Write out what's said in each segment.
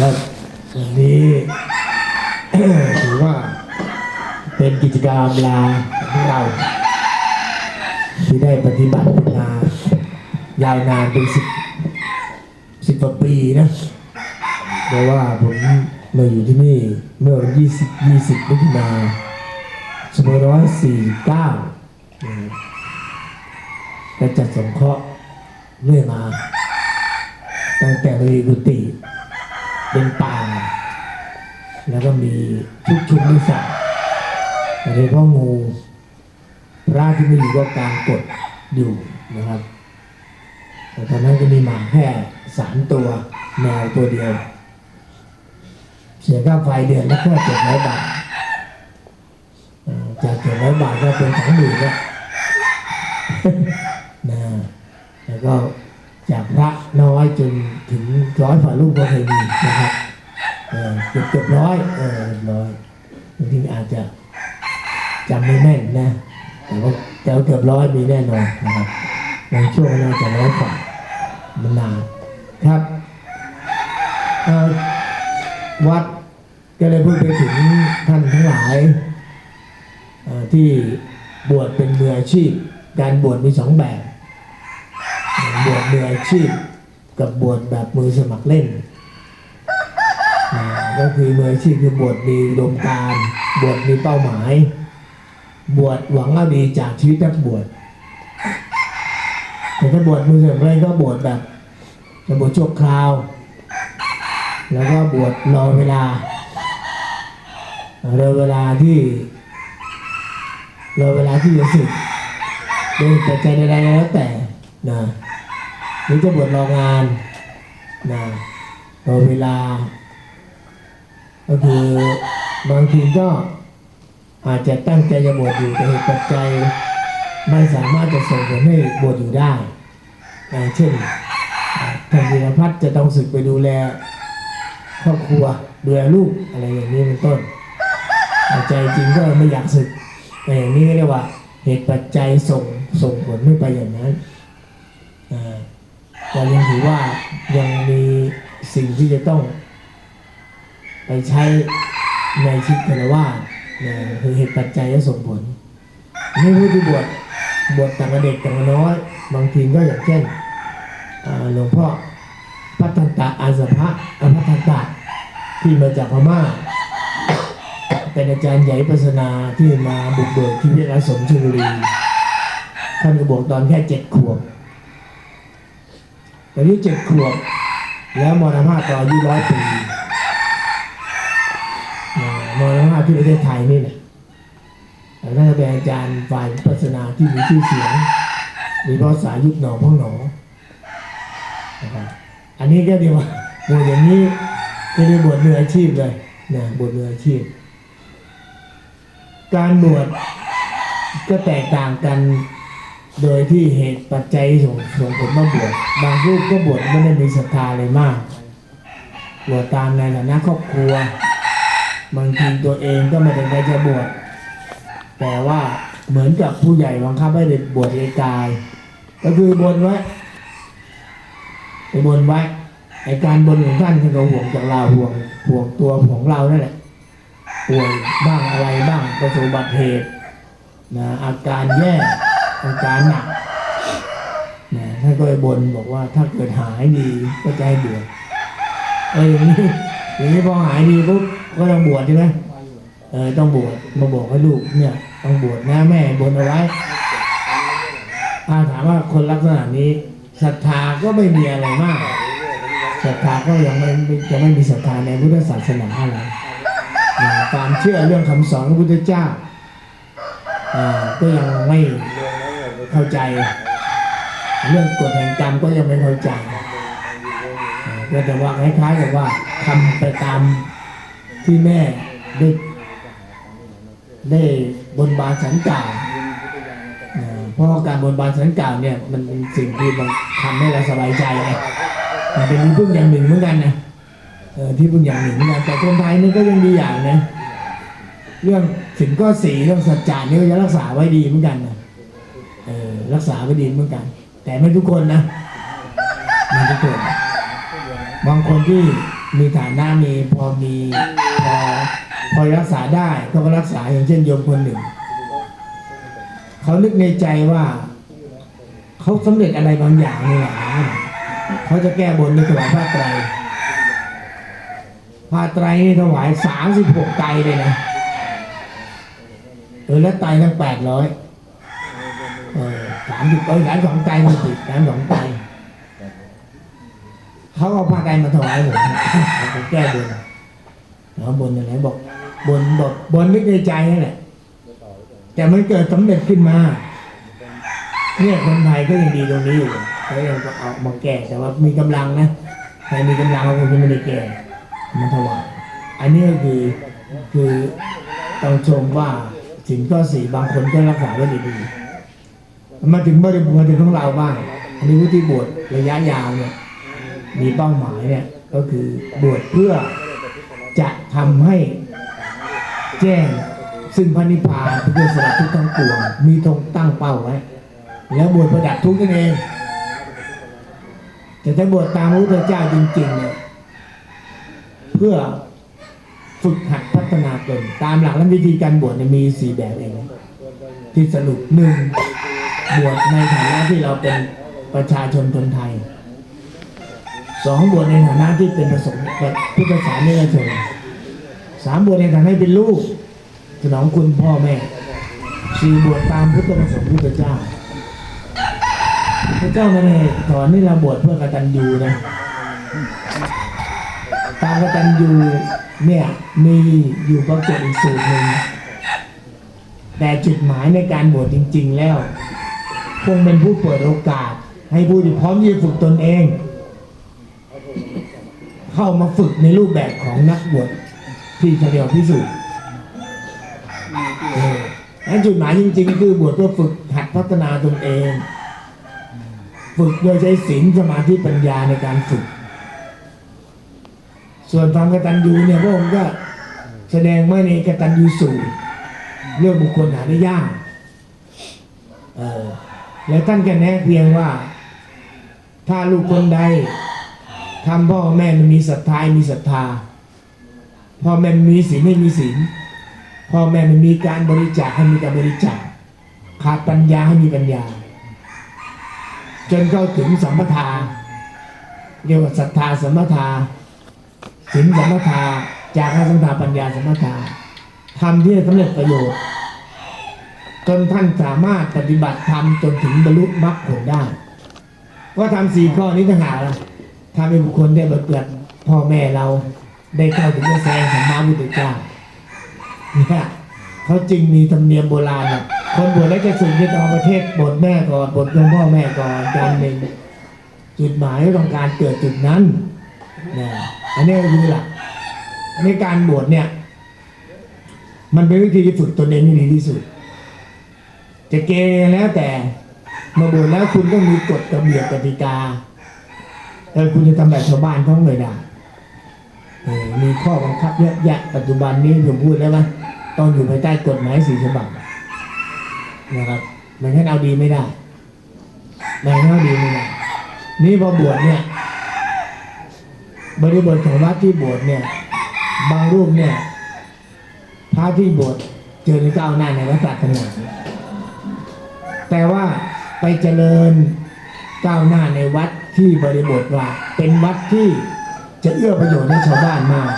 ครับวันนี้ ถือว่า เป็นกิจกรรมลาของเรา ที่ได้ปฏิบัติมายาวนานเป็นสิบสิบกว่าปีนะเพราะว่าผมมาอยู่ที่นี่เมื่อวันยี่สิบยี่สิบมิถุนาสองร้อยสี่เก้าและจัดสงเคราะห์เรื่อยมา ตั้งแต่มีกุฏิ เป็นป่า แล้วก็มีทุกชุมนิสัยโดยเฉพาะงูพระที่ไม่อยู่ก็กลางกดอยู่นะครับแต่ตอนนั้นก็มีหมาแค่สามตัวแมวตัวเดียว เสียค่าไฟเดือนละแค่เจ็ดร้อยบาทจากเจ็ดร้อยบาทก็เป็นสองหมื่นแล้วนะแล้วก็ พระน้อยจนถึงร้อยฝ่าลูกก็เคยมีนะครับเกือบเกือบร้อยเออร์ร้อยบางทีอาจจะจำไม่แม่นนะ แต่ว่าแต่เกือบร้อยมีแน่นอนนะครับในช่วงน่าจะร้อยฝ่ามันนานครับวัดก็เลยพูดไปถึงท่านทั้งหลายที่บวชเป็นมืออาชีพ การบวชมีสองแบบ บวชมืออาชีพ กับบวชแบบมือสมัครเล่นอ่าก็คือมืออาชีพคือบวชมีดมการบวชมีเป้าหมาย บวชหวังเอาดีจากชีวิตนักบวชแต่ถ้าบวชมือสมัครเล่นก็บวชแบบจะบวชชั่วคราว แล้วก็บวชรอเวลารอเวลาที่รอเวลาที่จะสึกโดยปัจจัยใดๆแล้วแต่นะ หรือจะบวชรองานนะรอเวลา ก็คือบางทีก็อาจจะตั้งใจจะบวชอยู่แต่เหตุปัจจัยไม่สามารถจะส่งผลให้บวชอยู่ได้ เช่นท่านธีรพัฒน์จะต้องศึกไปดูแลครอบครัวดูแลลูกอะไรอย่างนี้เป็นต้นใจจริงก็ไม่อยากศึกแต่อย่างนี้ก็เรียกว่า เหตุปัจจัยส่งส่งผลไม่ไปอย่างนั้นอ่า แต่ยังถือว่ายังมีสิ่งที่จะต้อง ไปใช้ในชีวิตคารวะนะคือเหตุปัจจัยและส่งผลนี่ผู้ที่บวชบวชต่างเด็กต่างน้อย บางทีก็อย่างเช่นหลวงพ่อพัฒนตะอาสภะอภัทนตะที่มาจากพม่าเป็นอาจารย์ใหญ่ปัสนาที่มาบุกเบิกที่วิทยาสมชลบุรีท่านก็บอกตอนแค่เจ็ดขวบ ตอนนี้เจ็ดขวบแล้วมรณภาพตอนอายุร้อยปีอ่ามรณภาพที่ประเทศไทยนี่แหละแต่ท่านก็เป็นอาจารย์ฝ่ายวิปัสนาที่มีชื่อเสียงมีภาษายุคหนอพ่องหนอนะครับอันนี้ก็เดียวบวชอย่างนี้ก็เรียบวชมืออาชีพเลยนะบวชมืออาชีพ การบวชก็แตกต่างกัน โดยที่เหตุปัจจัยส่งส่งผลมาบวชบางรูปก็บวชไม่ได้มีศรัทธาอะไรมากบวชตามในฐานะครอบครัว บางทีตัวเองก็ไม่ได้ใจจะบวชแต่ว่าเหมือนกับผู้ใหญ่บังคับให้เด็กบวชเองกาย ก็คือบนไว้ไปบนไว้ไอการบนของท่านคือเราห่วงจากเราห่วงห่วงตัวของเรานั่นแหละป่วยบ้างอะไรบ้างประสบอุบัติเหตุนะอาการแย่ อาการหนักนะท่านก็ไปบนบอกว่าถ้าเกิดหายดีก็จะให้บวชเอออย่างนี้อย่างนี้พอหายดีปุ๊บก็ต้องบวชใช่ไหมเออต้องบวชมาบอกให้ลูกเนี่ย ต้องบวชนะแม่บนเอาไว้ถ้าถามว่าคนลักษณะนี้ศรัทธาก็ไม่มีอะไรมากศรัทธาก็ยังไม่ยังไม่มีศรัทธาในพุทธศาสนาอะไรอ่าความเชื่อเรื่องคำสอนพระพุทธเจ้าอ่าก็ยังไม่ เข้าใจ เรื่องกฎแห่งกรรมก็ยังไม่เข้าใจก็จะว่าคล้ายๆกับว่าทำไปตามที่แม่ได้ได้บนบานสันกล่าวเพราะการบนบานสันกล่าวเนี่ยมันเป็นสิ่งที่มันทำให้เราสบายใจไงมันเป็นที่พึ่งอย่างหนึ่งเหมือนกันนะที่พึ่งอย่างหนึ่งเหมือนกันแต่คนไทยนี่ก็ยังดีอย่างนะเรื่องถึงก็สีเรื่องสัจจะนี่ก็จะรักษาไว้ดีเหมือนกันนะ รักษาไว้ดีเหมือนกัน แต่ไม่ทุกคนนะไม่ทุกคนบางคนที่มีฐานะมีพอมีพอพอรักษาได้ก็รักษาอย่างเช่นโยมคนหนึ่ง เขานึกในใจว่า เขาสำเร็จอะไรบางอย่างนี่แหละเขาจะแก้บนในถวายผ้าไตรผ้าไตรนี่ถวายสามสิบหกไตเลยนะเออแล้วไตรทั้งแปดร้อย สามสิบเออสามสองไตรมันผิดสามสองไตรเขาเอาผ้าไตรมาถวายผมเอาไปแก้บนแล้วบนอะไรบอกบนบอกบนนึกในใจนั่นแหละแต่มันเกิดสำเร็จขึ้นมาเนี่ยคนไทยก็ยังดีตรงนี้อยู่เขายังก็เอามาแก้แต่ว่ามีกำลังนะใครมีกำลังเขาคงจะไม่ได้แก้มันถวายอันนี้ก็คือคือต้องชมว่าสิ่งข้อสี่บางคนก็รักษาไว้ดี มาถึงบริบทมาถึงของเราบ้างอันนี้วุฒิบวชระยะยาวเนี่ยมีเป้าหมายเนี่ยก็คือบวชเพื่อจะทำให้แจ้งซึ่งพระนิพพานเพื่อสละทุกข์ทั้งปวงมีธงตั้งเป้าไว้ แล้วบวชประดับทุกข์นั่นเองแต่ถ้าบวชตามพระพุทธเจ้าจริงๆเนี่ยเพื่อฝึกหัดพัฒนาตนตามหลักและวิธีการบวชเนี่ยมีสี่แบบเองที่สรุปหนึ่ง บวชในฐานะที่เราเป็นประชาชนคนไทยสองบวชในฐานะที่เป็นประสงค์พุทธศาสนิกชนสามบวชในฐานะที่เป็นลูกสนองคุณพ่อแม่สี่บวชตามพุทธประสงค์พุทธเจ้าพระเจ้าไม่ได้สอนให้เราบวชเพื่อกตัญญูนะตามกตัญญูเนี่ยมีอยู่ปรากฏอีกสูตรหนึ่งแต่จุดหมายในการบวชจริง ๆ แล้ว คงเป็นผู้เปิดโอกาส ให้ผู้ที่พร้อมที่จะฝึกตนเอง เข้ามาฝึกในรูปแบบของนักบวชที่เฉลียวพิสูจน์เออและจุดหมายจริง ๆ คือบวชเพื่อฝึกหัดพัฒนาตนเอง ฝึกโดยใช้ศีลสมาธิปัญญาในการฝึก ส่วนความกตัญญูเนี่ยพระองค์ก็แสดงไว้ในกตัญญูสูตรเรื่องบุคคลหาได้ยากเออ แล้วท่านก็แนะเพียงว่า ถ้าลูกคนใดทำพ่อแม่มีศรัทธามีศรัทธาพ่อแม่มีศีลให้มีศีลพ่อแม่มันมีการบริจาคให้มีการบริจาคขาดปัญญาให้มีปัญญา จนเข้าถึงสัมปทาเรียกว่าศรัทธาสัมปทาศีลสัมปทาจากสัมปทาปัญญาสัมปทาทำที่จะสำเร็จประโยชน์ จนท่านสามารถปฏิบัติธรรมจนถึงบรรลุมรรคผลได้ ก็ทำสี่ข้อนี้ต่างหากละทำให้บุคคลได้บรเกิดพ่อแม่เราได้เข้าถึงกระแสของพระพุทธเจ้าเนี่ยเขาจึงมีธรรมเนียมโบราณคนบวชแล้วจะสึกจะต้อประเทศบทแม่ก่อนบทหลวงพ่อแม่ก่อนการหนึ่งจุดหมายต้องการเกิดจุดนั้นนะอันนี้คือหลักอันการบวชเนี่ย มันเป็นวิธีที่ฝึกตนเองที่ดีที่สุด จะเกเรแล้วแต่มาบวชแล้วคุณต้องมีกฎระเบียบกติกาเออคุณจะทำแบบชาวบ้านเขาไม่ได้มีข้อบังคับเยอะแยะปัจจุบันนี้ผมพูดแล้วว่าต้องอยู่ภายใต้กฎหมายสี่ฉบับนะครับไม่งั้นเอาดีไม่ได้ไม่งั้นเอาดีไม่ได้นี่พอบวชเนี่ย บริบทของวัดที่บวชเนี่ย บางรูปเนี่ยพระที่บวชเจริญก้าวหน้าในพระศาสนา แต่ว่าไปเจริญก้าวหน้าในวัดที่บริบทว่า เป็นวัดที่จะเอื้อประโยชน์ให้ชาวบ้านมาก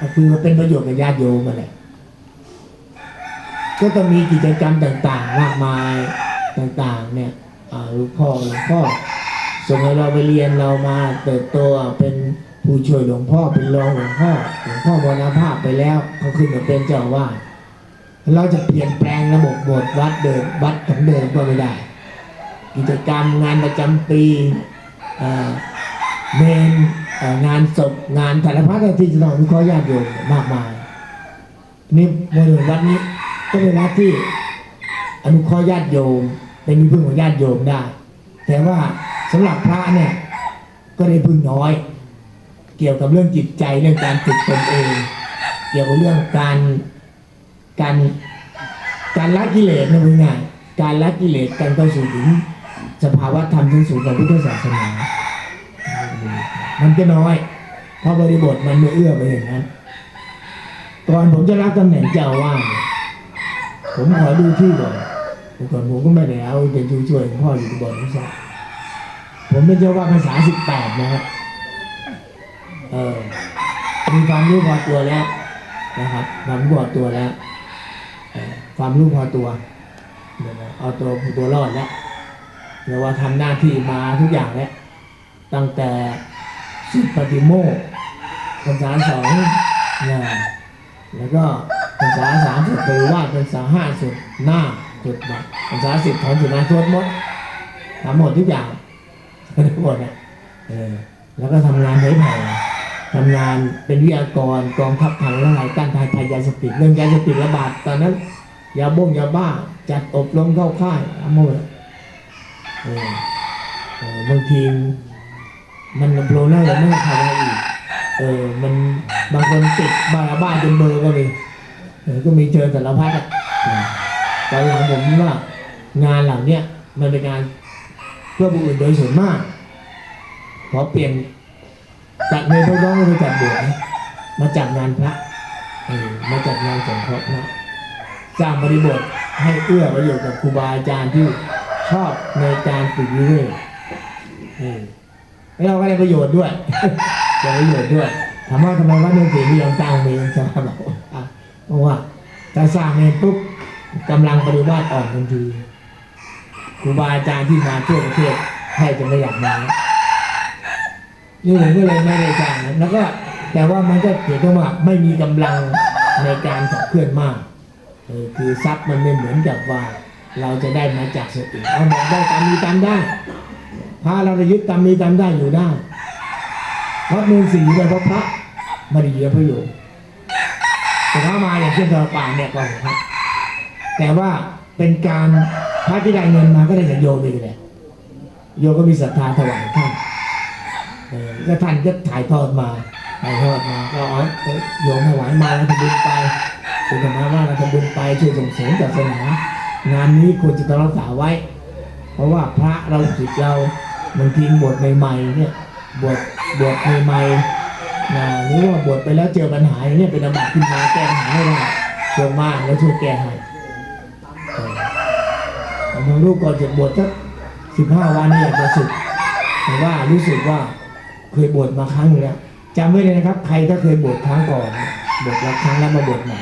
ก็คือเป็นประโยชน์กับญาติโยมมาแหละก็ต้องมีกิจกรรมต่างๆ มากมายต่างๆ เนี่ยหลูกพ่อหลวงพ่อส่งให้เราไปเรียนเรามาเติบโตเป็นผู้ช่วยหลวงพ่อเป็นรองหลวงพ่อหลวงพ่อมรณภาพไปแล้วเขาขึ้นมาเป็นเจ้าวาส เราจะเปลี่ยนแปลงระบบบสถ์วัดเดิมวัดของเดิมก็ไม่ได้ กิจกรรมงานประจำปีเมนงานศพงานสารพัดที่จะต้องมีข้อญาติโยมมากมายนี่บริเวณวัดนี้ก็เป็นวัดที่อนุเคราะห์ญาติโยมเป็นที่พึ่งของญาติโยมได้ แต่ว่าสำหรับพระเนี่ยก็ได้พึ่งน้อย เกี่ยวกับเรื่องจิตใจเรื่องการฝึกตนเอง เกี่ยวกับเรื่องการ การการละกิเลสนะมึงง่ายการละกิเลสการเข้าสู่ถึงสภาวะธรรมที่สูงกว่าพุทธศาสนา มันจะน้อย เพราะบริบทมันไม่เอื้อไปอย่างนั้น ก่อนผมจะรับตำแหน่งเจ้าว่าผมขอดูที่ก่อนก่อนผมก็ไม่ได้เอาจะดูช่วยหลวงพ่ออยู่ที่บ่อนนี่ซะผมเป็นเจ้าว่าภาษาสิบแปดนะครับเออมีความรู้พอตัวแล้วนะครับความรู้พอตัวแล้ว ความรู้พอตัว เอาตัวตัวรอดแล้วเรียกว่าทำหน้าที่มาทุกอย่างแล้วตั้งแต่สุดปฏิโมกข์ภาษาสองนะแล้วก็ภาษาสามสุดปริวาสภาษาห้าสุดหน้าสุดแบบภาษาสิบถอนสุดนาทวดหมดทำหมดทุกอย่างทั้งหมดอะเออแล้วก็ทำงานเผยแผ่ ทำงานเป็นวิทยากรกองทัพทางละลายต้านทานภัยยาเสพติดเรื่องยาเสพติดระบาดตอนนั้นยาบ้งยาบ้าจัดอบรมเข้าค่ายทั้งหมดเออเออบางทีมันโปรน่าจะไม่ทำอะไรอีกเออมันบางคนติดบ้าบ้าจนเบอร์ก็มีก็มีเจอแต่ละพัดอะตอนหลังผมว่างานเหล่านี้มันเป็นงานเพื่อผู้อื่นโดยส่วนมากขอเปลี่ยน จากเงินพระน้องมาจัดบวชนะมาจัดงานพระมาจัดงานสงเคราะห์พระสร้างบริบทให้เอื้อประโยชน์กับครูบาอาจารย์ที่ชอบในการปลูกเวกเออแล้เราก็ได้ประโยชน์ด้วยได้ประโยชน์ด้วยถามว่าทำไมวัดเมืองศรีไม่ยอมตั้งเมนจะมาบอกอะเพราะว่าถ้าสร้างเมนปุ๊บกำลังปฏิวัติอ่อนทันทีครูบาอาจารย์ที่มาทั่วประเทศแทบจะไม่อยากมา ล้วนี่ผมก็เลยไม่ได้จ้างนะแล้วก็แต่ว่ามันก็เกี่ยวกับว่าไม่มีกำลังในการขับเคลื่อนมากคือทรัพย์มันไม่เหมือนกับว่า เราจะได้มาจากส่วนอื่นเอาบอกได้ตามมีตามได้พระเราจะยึดตามมีตามได้อยู่ได้เพราะเมืองสีเนี่ยเพราะพระม่ได้เยอะประโยชน์แต่ถ้ามาอย่างเช่นตะป่าเนี่ยก็ของพระแต่ว่าเป็นการพระที่ได้เงินมาก็ได้จากโยมไปเลยโยมก็มีศรัทธาถวายท่าน แล้วท่านก็ถ่ายทอดมาถ่ายทอดมาก็อาเอโยมถวายมาแล้วทำบุญไปคุณธรรมะว่าเราทำบุญไปช่วยส่งเสริมศาสนางานนี้ควรจะต้องรักษาไว้ เพราะว่าพระเราจิตเราบางทีบวชใหม่ๆเนี่ยบวชบวชใหม่ๆนะหรือว่าบวชไปแล้วเจอปัญหาเนี่ยเป็นอาบัติขึ้นมาแก้ปัญหาไม่ได้ช่วยมากแล้วช่วยแก้ให้เออบางรูปก่อนจะบวชสักสิบห้าวันเนี่ยอยากจะสึกแต่ว่ารู้สึกว่า เคยบวชมาครั้งหนึงแล้วจำไว้เลยนะครับ ใครถ้าเคยบวชครั้งก่อนบวชแล้วครั้งแล้วมาบวชใหม่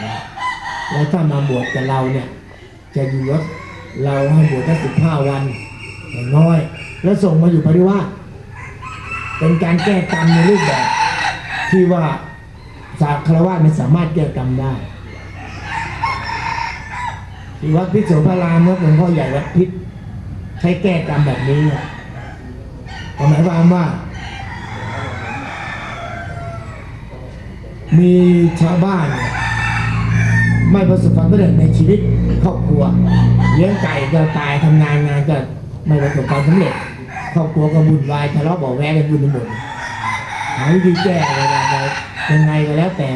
แล้วถ้ามาบวชกับเราเนี่ย จะอยู่ยศเราให้บวชแค่สิบห้าวันอย่างน้อย แล้วส่งมาอยู่ปริวาสเป็นการแก้กรรมในรูปแบบ ที่ว่าสาคารวะไม่สามารถแก้กรรมได้ที่วัดพิโสพารามครับหลวงพ่อใหญ่วัดพิษใช้แก้กรรมแบบนี้หมายความว่า มีชาวบ้าน ไม่ประสบความสำเร็จในชีวิตครอบครัว เลี้ยงไก่ก็ตายทำงานงานก็ไม่ประสบความสำเร็จครอบครัวก็วุ่นวายทะเลาะเบาะแวงกันวุ่นไปหมดหาวิธีแก้เลยนะยังไงก็แล้วแต่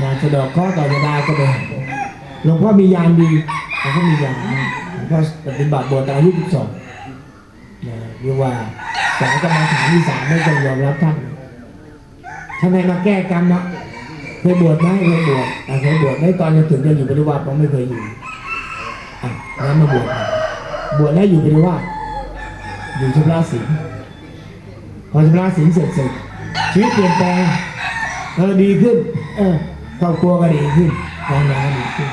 งานสะดอกข้อต่อจะได้ก็ไปหาหลวงพ่อมียานดีหลวงพ่อมียานหลวงพ่อปฏิบัติบวชตอนอายุ12นะเรียกว่าสายกรรมฐานที่สามไม่ต้องยอมรับท่านทำไมมาแก้กรรมเนาะ เคยบวชไหมเคยบวชอะเคยบวชไหมตอนยังถึงจะอยู่ปฏิวัติผมไม่เคยอยู่อะแล้วมาบวชบวชแล้วอยู่ปฏิวัติอยู่ชำระศีลพอชำระศีลเสร็จเสร็จชีวิตเปลี่ยนแปลงเออดีขึ้น เออครอบครัวก็ดีขึ้นการงานก็ดีขึ้น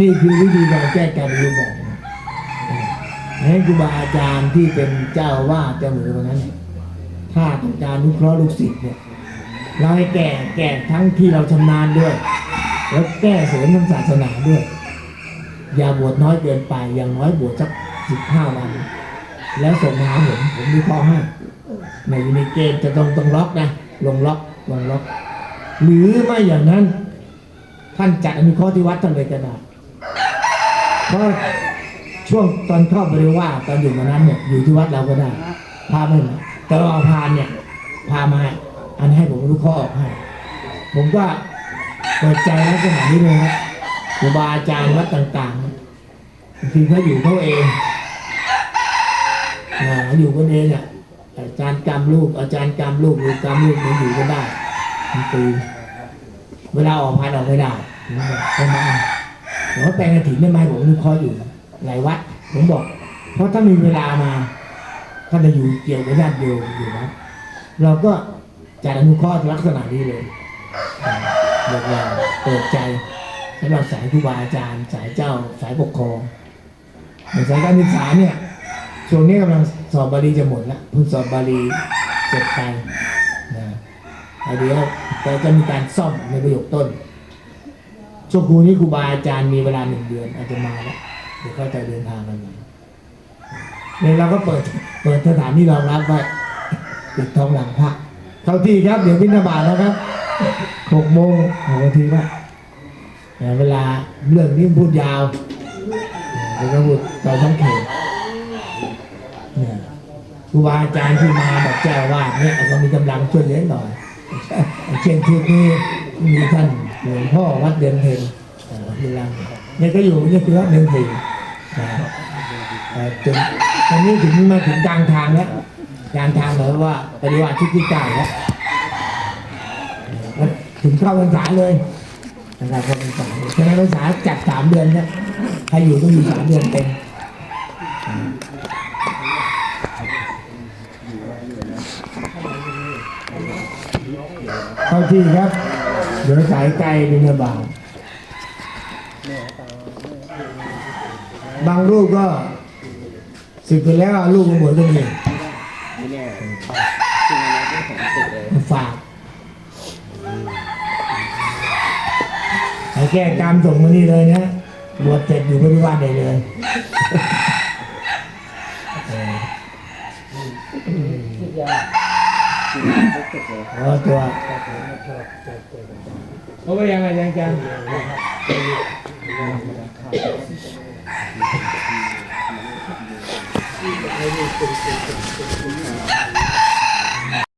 นี่คือวิธีการแก้กรรมรูปแบบนะเออให้ครูบาอาจารย์ที่เป็นเจ้าว่าเจ้ามือคนนั้น ถ้าต้องการนุเคราะห์ลูกศิษย์เนี่ย เราให้แก่แก่ทั้งที่เราชำนาญด้วย แล้วแก้เสริมทางศาสนาด้วย อย่าบวชน้อยเกินไป อย่างน้อยบวชสักสิบห้าวัน แล้วส่งมาผมผมมีข้อให้ในอยู่ในเกณฑ์จะต้องต้องล็อกนะ ลงล็อกลงล็อก หรือไม่อย่างนั้น ท่านจัดอนุเคราะห์ที่วัดท่านเลยก็ได้เพราะช่วงตอนเข้าบริวารตอนอยู่มานั้นเนี่ยอยู่ที่วัดเราก็ได้พาไม่มาแต่ว่าเอาพานเนี่ยพามา อันให้ผมรู้ข้อออกให้ ผมก็เปิดใจลักษณะนี้เลยครับครูบาอาจารย์วัดต่างๆบางทีเขาอยู่เขาเองอ่าอยู่กันเองอะเออาจารย์กรรมลูกอาจารย์กรรมลูกหรือกรรมลูกมันอยู่ก็ได้มันปีเวลาออกพันออกไม่ได้ผมบอกทำไมผมว่าแปลงกระถิ่นได้ไหมผมนึกคออยู่หลายวัดผมบอก เพราะถ้ามีเวลามาท่านจะอยู่เกี่ยวกับญาติโยมอยู่นะเราก็ จัดอนุเคราะห์ลักษณะนี้เลยเรียกว่าเปิดใจสำหรับสายครูบาอาจารย์ สายเจ้าสายปกครองอย่างสายการศึกษาเนี่ยช่วงนี้กำลังสอบบาลีจะหมดล้วเพิ่งสอบบาลีเสร็จไปนะเดี๋ยวเราจะมีการซ่อมในประโยคต้นช่วงครูนี้ครูบาอาจารย์มีเวลาหนึ่งเดือนอาจจะมาแล้วเดี๋ยวก็จะเดินทางกันมาเนี่ยเราก็เปิดเปิดสถานที่รองรับไว้ปิดทองหลังพระ เข้าที่ครับเดี๋ยวพิณบาตแล้วครับหกโมงหกนาทีว่าเวลาเรื่องนี้พูดยาวเดี๋ยวก็พูดเราต้องเขตเนี่ยครูบาอาจารย์ที่มาแบบเจ้าอาเนี่ยก็มีกำลังช่วยเหลือหน่อย เช่นที่นี้มีท่านหลวงพ่อวัดเดือนเพ็ญเออที่ลังเนี่ยก็อยู่เนี่ยคือวัดเดือนเพ็ญน จนตอนนี้ถึงมาถึงกลางทางแล้วกลางทางหมายว่าปฏิวัติที่ที่เก้าแล้วถึงเข้าพรรษาเลยนะครับเข้าพรรษาฉะนั้นพรรษาจัดสามเดือนเนี่ยใครอยู่ต้องอยู่สามเดือนเต็มเข้าที่ครับ เดี๋ยวสายไกลบินบาตบางรูปก็ สึกไปแล้วเอาลูกมาบวชตัวเองไม่แน่ซึ่งอันนี้เป็นของสุดเลยมาฝากให้แก้กรรมส่งมานี่เลยนะบวชเสร็จอยู่ปฏิวัติได้เลยเออสุดเลยเอาตัวเขาไปยังไงยังจัง Thank you.